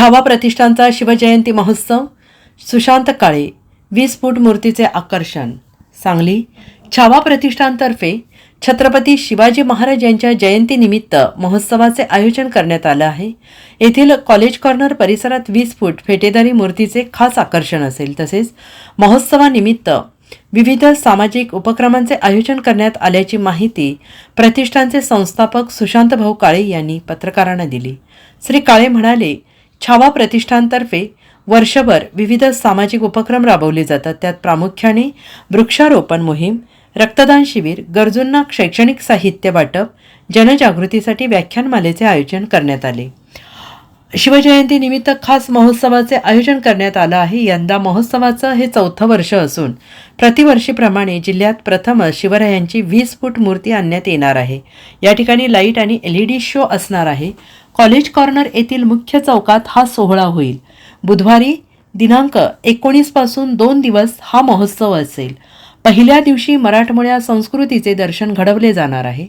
छावा प्रतिष्ठानचा शिवजयंती महोत्सव सुशांत काळे वीस फूट मूर्तीचे आकर्षण. सांगली छावा प्रतिष्ठानतर्फे छत्रपती शिवाजी महाराज यांच्या जयंतीनिमित्त महोत्सवाचे आयोजन करण्यात आलं आहे. येथील कॉलेज कॉर्नर परिसरात वीस फूट फेटेदारी मूर्तीचे खास आकर्षण असेल. तसेच महोत्सवानिमित्त विविध सामाजिक उपक्रमांचे आयोजन करण्यात आल्याची माहिती प्रतिष्ठानचे संस्थापक सुशांत भाऊ काळे यांनी पत्रकारांना दिली. श्री काळे म्हणाले छावा प्रतिष्ठानतर्फे वर्षभर विविध सामाजिक उपक्रम राबवले जातात. त्यात प्रामुख्याने वृक्षारोपण मोहीम रक्तदान शिबिर गरजूंना शैक्षणिक साहित्य वाटप जनजागृतीसाठी व्याख्यानमालेचे आयोजन करण्यात आले. शिवजयंतीनिमित्त खास महोत्सवाचे आयोजन करण्यात आलं आहे. यंदा महोत्सवाचं हे चौथं वर्ष असून प्रतिवर्षीप्रमाणे जिल्ह्यात प्रथमच शिवरायांची वीस फूट मूर्ती आणण्यात येणार आहे. या ठिकाणी लाइट आणि एल ई डी शो असणार आहे. कॉलेज कॉर्नर येथील मुख्य चौकात हा सोहळा होईल. बुधवारी दिनांक एकोणीसपासून दोन दिवस हा महोत्सव असेल. पहिल्या दिवशी मराठमोळ्या संस्कृतीचे दर्शन घडवले जाणार आहे.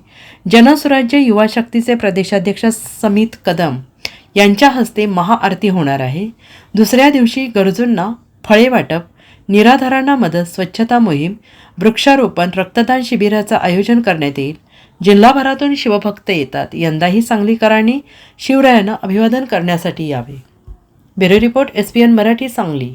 जनसुराज्य युवा शक्तीचे प्रदेशाध्यक्ष समित कदम यांच्या हस्ते महाआरती होणार आहे. दुसऱ्या दिवशी गरजूंना फळे वाटप निराधारांना मदत स्वच्छता मोहीम वृक्षारोपण रक्तदान शिबिराचं आयोजन करण्यात येईल. जिल्हाभरातून शिवभक्त येतात. यंदाही सांगलीकरांनी शिवरायांना अभिवादन करण्यासाठी यावे. Bureau report S P N Marathi Sangli.